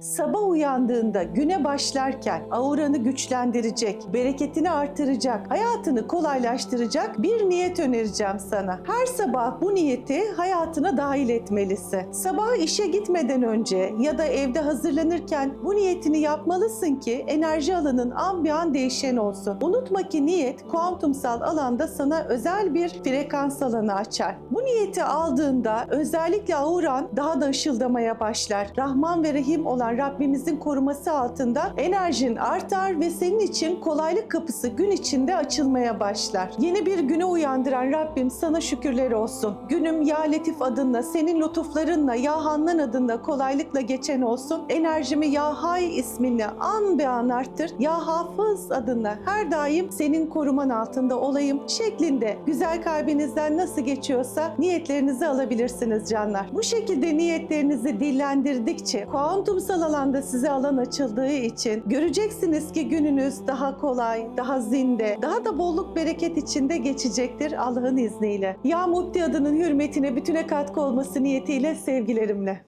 Sabah uyandığında güne başlarken auranı güçlendirecek, bereketini artıracak, hayatını kolaylaştıracak bir niyet önereceğim sana. Her sabah bu niyeti hayatına dahil etmelisin. Sabah işe gitmeden önce ya da evde hazırlanırken bu niyetini yapmalısın ki enerji alanın an bir an değişen olsun. Unutma ki niyet kuantumsal alanda sana özel bir frekans alanı açar. Bu niyeti aldığında özellikle auran daha da ışıldamaya başlar. Rahman ve Rahim olan Rabbimizin koruması altında enerjin artar ve senin için kolaylık kapısı gün içinde açılmaya başlar. Yeni bir güne uyandıran Rabbim sana şükürler olsun. Günüm Ya Letif adınla, senin lütuflarınla, Ya Hannan adında kolaylıkla geçen olsun. Enerjimi Ya Hay isminle an be an arttır. Ya Hafız adınla her daim senin koruman altında olayım şeklinde güzel kalbinizden nasıl geçiyorsa niyetlerinizi alabilirsiniz canlar. Bu şekilde niyetlerinizi dillendirdikçe kuantumsal alanda size alan açıldığı için göreceksiniz ki gününüz daha kolay, daha zinde, daha da bolluk bereket içinde geçecektir Allah'ın izniyle. Ya Mubdi adının hürmetine bütüne katkı olması niyetiyle sevgilerimle.